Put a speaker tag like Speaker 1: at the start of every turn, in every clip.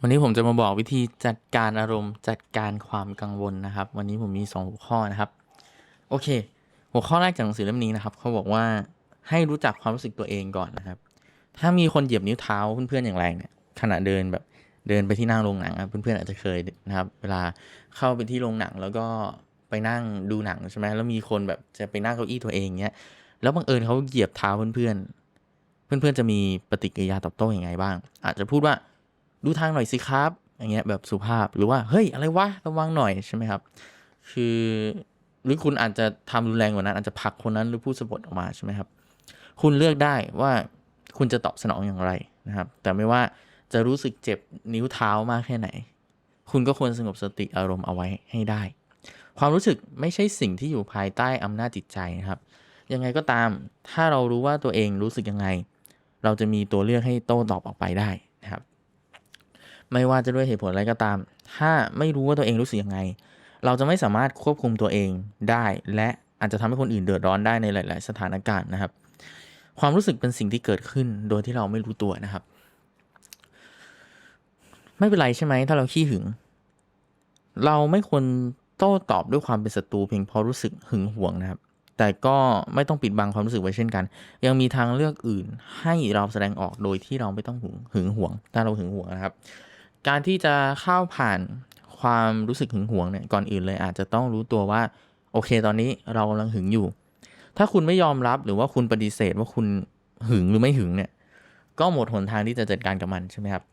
Speaker 1: วันนี้ผมจะมาบอกวิธีจัดการอารมณ์ จัดการความกังวลนะครับ วันนี้ผมมีสองหัวข้อนะครับ โอเค หัวข้อแรกจากหนังสือเล่มนี้นะครับ เขาบอกว่าให้รู้จักความรู้สึกตัวเองก่อนนะครับ ถ้ามีคนเหยียบนิ้วเท้าเพื่อนๆอย่างแรงเนี่ยขณะเดินแบบเดินไปที่นั่งโรงหนังอะเพื่อนๆอาจจะเคยนะครับ เวลาเข้าไปที่โรงหนังแล้วก็ไปนั่งดูหนังใช่ไหมแล้วมีคนแบบจะไปนั่งเก้าอี้ตัวเองเนี้ยแล้วบังเอิญเขาเหยียบเท้าเพื่อนๆเพื่อนๆจะมีปฏิกิริยาตอบโต้อยังไงบ้าง อาจจะพูดว่า ดูทางหน่อยสิครับ อย่างเงี้ยแบบสุภาพหรือว่าเฮ้ยอะไรวะระวังหน่อยใช่ไหมครับ คือหรือคุณอาจจะทำรุนแรงกว่านั้น อาจจะผลักคนนั้นหรือพูดสะบดออกมาใช่ไหมครับ คุณเลือกได้ว่าคุณจะตอบสนองอย่างไรนะครับ แต่ไม่ว่าจะรู้สึกเจ็บนิ้วเท้ามากแค่ไหน คุณก็ควรสงบสติอารมณ์เอาไว้ให้ได้ ความรู้สึกไม่ใช่สิ่งที่อยู่ภายใต้อำนาจจิตใจนะครับ ยังไงก็ตาม ถ้าเรารู้ว่าตัวเองรู้สึกยังไง เราจะมีตัวเลือกให้โต้ตอบออกไปได้ ไม่ว่าจะด้วยเหตุผลอะไรก็ตาม ถ้าไม่รู้ว่าตัวเองรู้สึกยังไง เราจะไม่สามารถควบคุมตัวเองได้ และอาจจะทำให้คนอื่นเดือดร้อนได้ในหลาย ๆ สถานการณ์นะครับ ความรู้สึกเป็นสิ่งที่เกิดขึ้นโดยที่เราไม่รู้ตัวนะครับ ไม่เป็นไรใช่ไหมถ้าเราขี้หึง เราไม่ควรโต้ตอบด้วยความเป็นศัตรูเพียงเพราะรู้สึกหึงหวงนะครับ แต่ก็ไม่ต้องปิดบังความรู้สึกไว้เช่นกัน ยังมีทางเลือกอื่นให้เราแสดงออกโดยที่เราไม่ต้องหึงหวง ถ้าเราหึงหวงนะครับ การที่จะเข้าผ่านความรู้สึกหึงหวงเนี่ยก่อนอื่นเลยอาจจะต้องรู้ตัวว่า โอเคตอนนี้เรากำลังหึงอยู่ ถ้าคุณไม่ยอมรับหรือว่าคุณปฏิเสธว่าคุณหึงหรือไม่หึงเนี่ย ก็หมดหนทางที่จะจัดการกับมันใช่ไหมครับ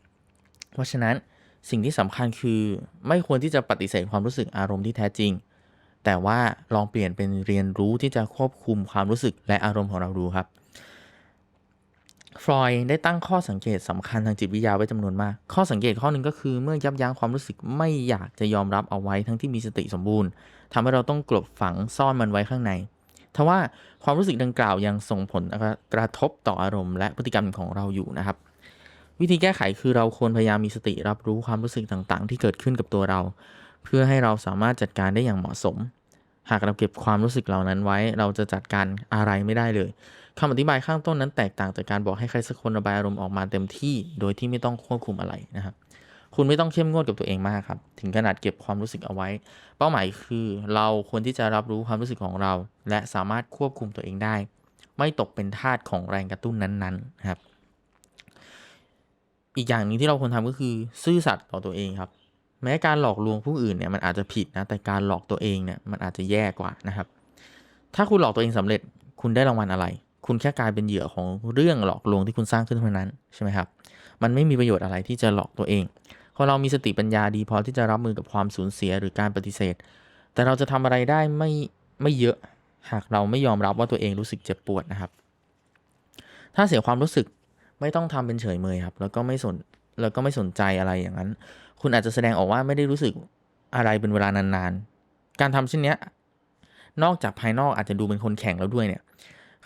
Speaker 1: เพราะฉะนั้นสิ่งที่สำคัญคือไม่ควรที่จะปฏิเสธความรู้สึกอารมณ์ที่แท้จริง แต่ว่าลองเปลี่ยนเป็นเรียนรู้ที่จะควบคุมความรู้สึกและอารมณ์ของเราดูครับ ฟรอยได้ตั้งข้อสังเกตสำคัญทางจิตวิทยาไว้จำนวนมาก ข้อสังเกตข้อหนึ่งก็คือเมื่อยับยั้งความรู้สึกไม่อยากจะยอมรับเอาไว้ทั้งที่มีสติสมบูรณ์ทำให้เราต้องกลบฝังซ่อนมันไว้ข้างในทว่าความรู้สึกดังกล่าวยังส่งผลกระทบต่ออารมณ์และพฤติกรรมของเราอยู่นะครับ วิธีแก้ไขคือเราควรพยายามมีสติรับรู้ความรู้สึกต่างๆ ที่เกิดขึ้นกับตัวเรา เพื่อให้เราสามารถจัดการได้อย่างเหมาะสม หากเราเก็บความรู้สึกเหล่านั้นไว้ เราจะจัดการอะไรไม่ได้เลย คำอธิบายข้างต้นนั้นแตกต่างจากการบอกให้ใครสักคนระบายอารมณ์ออกมาเต็มที่ โดยที่ไม่ต้องควบคุมอะไรนะครับคุณไม่ต้องเข้มงวดกับตัวเองมากครับ ถึงขนาดเก็บความรู้สึกเอาไว้ เป้าหมายคือเราควรที่จะรับรู้ความรู้สึกของเรา และสามารถควบคุมตัวเองได้ ไม่ตกเป็นทาสของแรงกระตุ้นนั้นๆนะครับ อีกอย่างหนึ่งที่เราควรทำก็คือ ซื่อสัตย์ต่อตัวเองครับ แม้การหลอกลวงผู้อื่นเนี่ยมันอาจจะผิดนะแต่การหลอกตัวเองเนี่ยมันอาจจะแย่กว่านะครับ ถ้าคุณหลอกตัวเองสำเร็จคุณได้รางวัลอะไร คุณแค่กลายเป็นเหยื่อของเรื่องหลอกลวงที่คุณสร้างขึ้นเท่านั้นใช่ไหมครับ มันไม่มีประโยชน์อะไรที่จะหลอกตัวเองคนเรามีสติปัญญาดีพอที่จะรับมือกับความสูญเสียหรือการปฏิเสธ แต่เราจะทำอะไรได้ไม่ไม่เยอะหากเราไม่ยอมรับว่าตัวเองรู้สึกเจ็บปวดนะครับ ถ้าเสียความรู้สึกไม่ต้องทำเป็นเฉยเมยครับ แล้วก็ไม่สนแล้วก็ไม่สนใจอะไรอย่างนั้น คุณอาจจะแสดงออกว่าไม่ได้รู้สึกอะไรเป็นเวลานานๆ การทำเช่นนี้นอกจากภายนอกอาจจะดูเป็นคนแข็งแล้วด้วยเนี่ย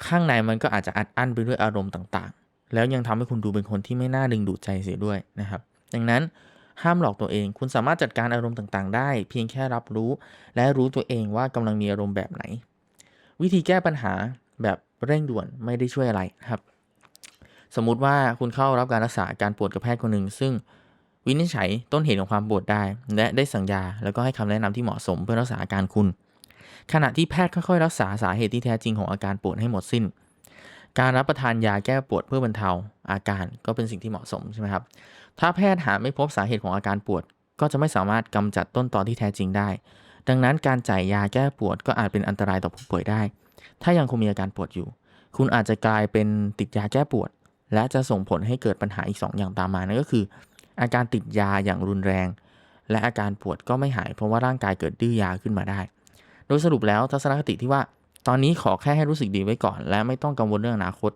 Speaker 1: ข้างในมันก็อาจจะอัดอั้นไปด้วยอารมณ์ต่างๆ แล้วยังทำให้คุณดูเป็นคนที่ไม่น่าดึงดูดใจเสียด้วยนะครับ ดังนั้นห้ามหลอกตัวเอง คุณสามารถจัดการอารมณ์ต่างๆ ได้ เพียงแค่รับรู้ และรู้ตัวเองว่ากำลังมีอารมณ์แบบไหน วิธีแก้ปัญหาแบบเร่งด่วนไม่ได้ช่วยอะไรครับ สมมุติว่าคุณเข้ารับการรักษาการปวดกับแพทย์คนหนึ่ง ซึ่งวินิจฉัยต้นเหตุของความปวดได้ และได้สั่งยาแล้วก็ให้คำแนะนำที่เหมาะสมเพื่อรักษาอาการคุณ ขณะที่แพทย์ค่อยๆ รักษาสาเหตุที่แท้จริงของอาการปวดให้หมดสิ้น การรับประทานยาแก้ปวดเพื่อบรรเทาอาการก็เป็นสิ่งที่เหมาะสมใช่ไหมครับ ถ้าแพทย์หาไม่พบสาเหตุของอาการปวด ก็จะไม่สามารถกำจัดต้นตอที่แท้จริงได้ ดังนั้นการจ่ายยาแก้ปวดก็อาจเป็นอันตรายต่อผู้ป่วยได้ ถ้ายังคงมีอาการปวดอยู่ คุณอาจจะกลายเป็นติดยาแก้ปวด และจะส่งผลให้เกิดปัญหาอีก 2 อย่างตามมา นั่นก็คือ อาการติดยาอย่างรุนแรง และอาการปวดก็ไม่หายเพราะว่าร่างกายเกิดดื้อยาขึ้นมาได้ โดยสรุปแล้วทัศนคติที่ว่า ตอนนี้ขอแค่ให้รู้สึกดีไว้ก่อน และไม่ต้องกังวลเรื่องอนาคต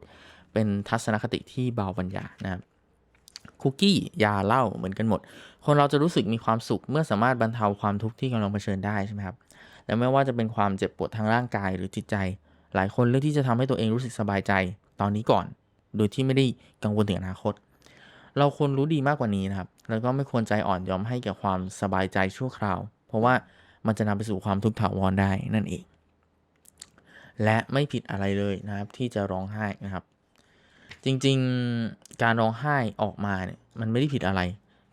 Speaker 1: เป็นทัศนคติที่เบาปัญญานะครับคุกกี้ยาเหล้าเหมือนกันหมด คนเราจะรู้สึกมีความสุข เมื่อสามารถบรรเทาความทุกข์ที่กำลังเผชิญได้ใช่ไหมครับและไม่ว่าจะเป็นความเจ็บปวดทางร่างกายหรือจิตใจ หลายคนเลือกที่จะทำให้ตัวเองรู้สึกสบายใจ ตอนนี้ก่อน โดยที่ไม่ได้กังวลถึงอนาคต เราควรรู้ดีมากกว่านี้นะครับ แล้วก็ไม่ควรใจอ่อนยอมให้แก่ความสบายใจชั่วคราว เพราะว่า มันจะนำไปสู่ความทุกข์ถาวรได้นั่นเอง และไม่ผิดอะไรเลยนะครับ ที่จะร้องไห้นะครับ จริงๆการร้องไห้ออกมาเนี่ยมันไม่ได้ผิดอะไร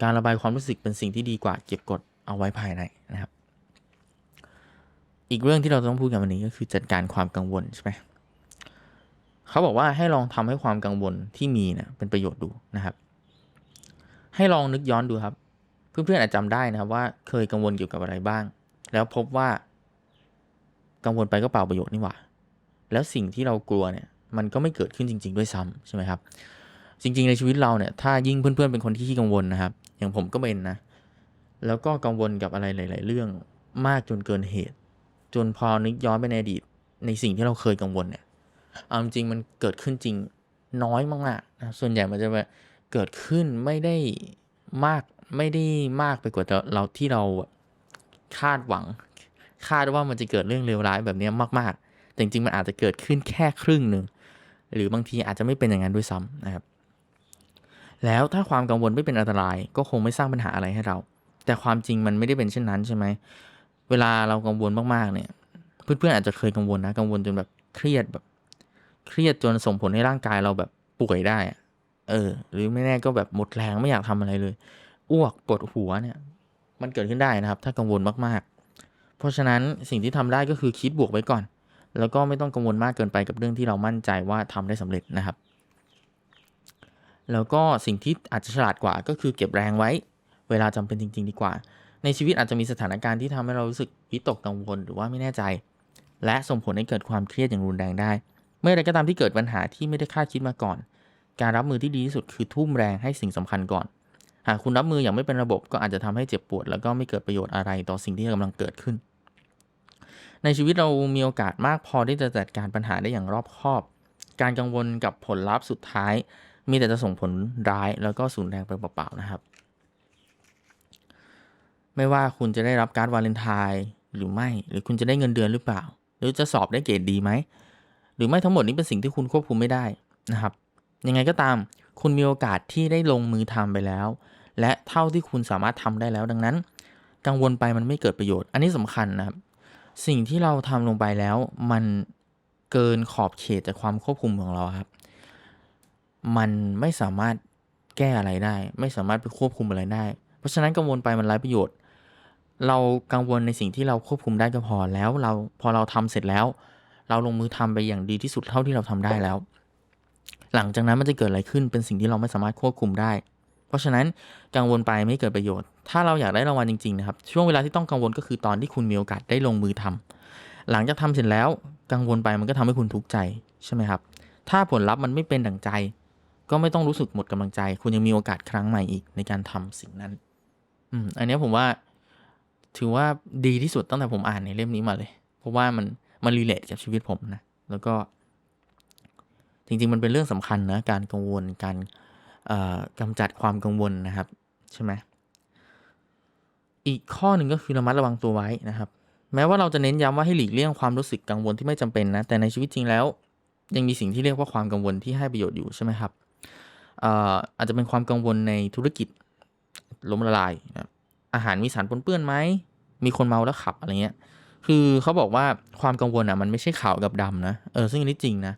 Speaker 1: การระบายความรู้สึกเป็นสิ่งที่ดีกว่าเก็บกดเอาไว้ภายในนะครับ อีกเรื่องที่เราต้องพูดกันวันนี้ก็คือจัดการความกังวลใช่ไหมเขาบอกว่าให้ลองทำให้ความกังวลที่มีเนี่ยเป็นประโยชน์ดูนะครับ ให้ลองนึกย้อนดูครับ เพื่อนๆอาจจำได้นะครับว่าเคยกังวลเกี่ยวกับอะไรบ้าง แล้วพบว่ากังวลไปก็เปล่าประโยชน์นี่หว่า แล้วสิ่งที่เรากลัวเนี่ยมันก็ไม่เกิดขึ้นจริง ๆ ด้วยซ้ำใช่ไหมครับ จริง ๆ ในชีวิตเราเนี่ยถ้ายิ่งเพื่อนๆเป็นคนที่ขี้กังวลนะครับ อย่างผมก็เป็นนะ แล้วก็กังวลกับอะไรหลาย ๆ เรื่องมากจนเกินเหตุ จนพอนึกย้อนไปในอดีตในสิ่งที่เราเคยกังวลเนี่ยเอาจริงมันเกิดขึ้นจริงน้อยมากๆนะส่วนใหญ่มันจะแบบเกิดขึ้นไม่ได้มากไม่ได้มากไปกว่าเราที่เรา คาดหวัง คาดว่ามันจะเกิดเรื่องเลวร้ายแบบนี้มาก ๆ แต่จริงๆมันอาจจะเกิดขึ้นแค่ครึ่งหนึ่งหรือบางทีอาจจะไม่เป็นอย่างนั้นด้วยซ้ำนะครับ แล้วถ้าความกังวลไม่เป็นอันตราย ก็คงไม่สร้างปัญหาอะไรให้เรา แต่ความจริงมันไม่ได้เป็นเช่นนั้นใช่ไหมเวลาเรากังวลมากๆเนี่ย เพื่อนๆอาจจะเคยกังวลนะกังวลจนแบบเครียดแบบ เครียดจนส่งผลให้ร่างกายเราแบบป่วยได้เออ หรือไม่แน่ก็แบบหมดแรงไม่อยากทำอะไรเลยอ้วกปวดหัวเนี่ย มันเกิดขึ้นได้นะครับ ถ้ากังวลมากๆ เพราะฉะนั้นสิ่งที่ทำได้ก็คือคิดบวกไว้ก่อน แล้วก็ไม่ต้องกังวลมากเกินไปกับเรื่องที่เรามั่นใจว่าทำได้สำเร็จนะครับ แล้วก็สิ่งที่อาจจะฉลาดกว่าก็คือเก็บแรงไว้ เวลาจำเป็นจริง ๆ ดีกว่า ในชีวิตอาจจะมีสถานการณ์ที่ทำให้เรารู้สึกวิตกกังวลหรือว่าไม่แน่ใจ และส่งผลให้เกิดความเครียดอย่างรุนแรงได้ เมื่อใดก็ตามที่เกิดปัญหาที่ไม่ได้คาดคิดมาก่อน การรับมือที่ดีที่สุดคือทุ่มแรงให้สิ่งสำคัญก่อน หากคุณรับมืออย่างไม่เป็นระบบก็อาจจะทำให้เจ็บปวด แล้วก็ไม่เกิดประโยชน์อะไรต่อสิ่งที่กำลังเกิดขึ้น ในชีวิตเรามีโอกาสมากพอที่จะจัดการปัญหาได้อย่างรอบคอบ การกังวลกับผลลัพธ์สุดท้าย มีแต่จะส่งผลร้ายแล้วก็สูญแรงไปเปล่าๆนะครับ ไม่ว่าคุณจะได้รับการ์ดวาเลนไทน์หรือไม่ หรือคุณจะได้เงินเดือนหรือเปล่า หรือจะสอบได้เกรดดีไหมหรือไม่ทั้งหมดนี้เป็นสิ่งที่คุณควบคุมไม่ได้นะครับ ยังไงก็ตาม คุณมีโอกาสที่ได้ลงมือทำไปแล้ว และเท่าที่คุณสามารถทำได้แล้วดังนั้น กังวลไปมันไม่เกิดประโยชน์ อันนี้สำคัญนะครับ สิ่งที่เราทำลงไปแล้ว มันเกินขอบเขตจากความควบคุมของเราครับ มันไม่สามารถแก้อะไรได้ ไม่สามารถไปควบคุมอะไรได้ เพราะฉะนั้นกังวลไปมันไร้ประโยชน์ เรากังวลในสิ่งที่เราควบคุมได้ก็พอแล้วเราพอเราทำเสร็จแล้ว เราลงมือทำไปอย่างดีที่สุดเท่าที่เราทำได้แล้ว หลังจากนั้นมันจะเกิดอะไรขึ้นเป็นสิ่งที่เราไม่สามารถควบคุมได้ เพราะฉะนั้นกังวลไปไม่เกิดประโยชน์ ถ้าเราอยากได้รางวัลจริงๆนะครับช่วงเวลาที่ต้องกังวลก็คือตอนที่คุณมีโอกาสได้ลงมือทำหลังจากทำเสร็จแล้วกังวลไปมันก็ทำให้คุณทุกข์ใจใช่ไหมครับ ถ้าผลลัพธ์มันไม่เป็นดั่งใจ ก็ไม่ต้องรู้สึกหมดกำลังใจ คุณยังมีโอกาสครั้งใหม่อีกในการทำสิ่งนั้น อืมอันนี้ผมว่าถือว่าดีที่สุดตั้งแต่ผมอ่านในเล่มนี้มาเลย เพราะว่ามันมันรีเลทกับชีวิตผมนะ แล้วก็ จริง ๆ มันเป็นเรื่องสำคัญนะการกังวลการกำจัดความกังวลนะครับใช่ไหมอีกข้อหนึ่งก็คือระมัดระวังตัวไว้นะครับ แม้ว่าเราจะเน้นย้ำว่าให้หลีกเลี่ยงความรู้สึกกังวลที่ไม่จำเป็นนะแต่ในชีวิตจริงแล้ว ยังมีสิ่งที่เรียกว่าความกังวลที่ให้ประโยชน์อยู่ใช่ไหมครับอาจจะเป็นความกังวลในธุรกิจล้มละลายนะอาหารมีสารปนเปื้อนไหมมีคนเมาแล้วขับอะไรเงี้ย คือเขาบอกว่าความกังวลอะมันไม่ใช่ขาวกับดำนะ เออซึ่งอันนี้จริงนะ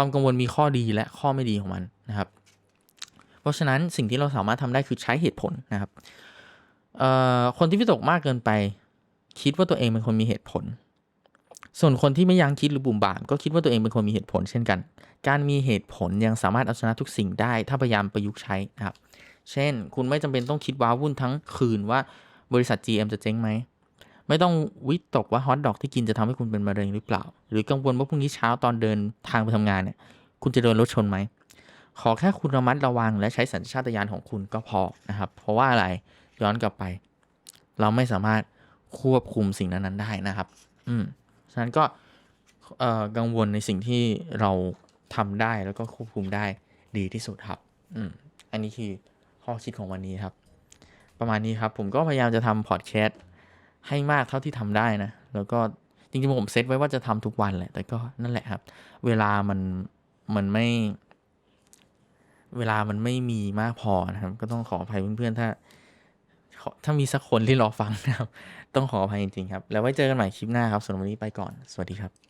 Speaker 1: ความกังวลมีข้อดีและข้อไม่ดีของมันนะครับ เพราะฉะนั้นสิ่งที่เราสามารถทำได้คือใช้เหตุผลนะครับคนที่วิตกมากเกินไป คิดว่าตัวเองเป็นคนมีเหตุผล ส่วนคนที่ไม่ยังคิดหรือบุ่มบ่าม ก็คิดว่าตัวเองเป็นคนมีเหตุผล เช่นกัน การมีเหตุผลยังสามารถเอาชนะทุกสิ่งได้ ถ้าพยายามประยุกต์ใช้นะครับ เช่น คุณไม่จำเป็นต้องคิดว้าวุ่นทั้งคืนว่าบริษัท GM จะเจ๊งไหม ไม่ต้องวิตกว่าฮอทดอกที่กินจะทำให้คุณเป็นมะเร็งหรือเปล่า หรือกังวลว่าพรุ่งนี้เช้าตอนเดินทางไปทำงานเนี่ย คุณจะโดนรถชนไหม ขอแค่คุณระมัดระวังและใช้สัญชาตญาณของคุณก็พอนะครับ เพราะว่าอะไรย้อนกลับไป เราไม่สามารถควบคุมสิ่งนั้นๆได้นะครับ อืมฉะนั้นก็กังวลในสิ่งที่เราทำได้แล้วก็ควบคุมได้ดีที่สุดครับ อืม อันนี้คือข้อคิดของวันนี้ครับ ประมาณนี้ครับ ผมก็พยายามจะทำพอดแคสต์ ให้มากเท่าที่ทำได้นะ แล้วก็จริงๆผมเซตไว้ว่าจะทำทุกวันแหละ แต่ก็นั่นแหละครับ เวลามันมันไม่ เวลามันไม่มีมากพอนะครับ ก็ต้องขออภัยเพื่อนๆถ้าถ้ามีสักคนที่รอฟังนะครับ ต้องขออภัยจริงๆครับ แล้วไว้เจอกันใหม่คลิปหน้าครับส่วนวันนี้ไปก่อน สวัสดีครับ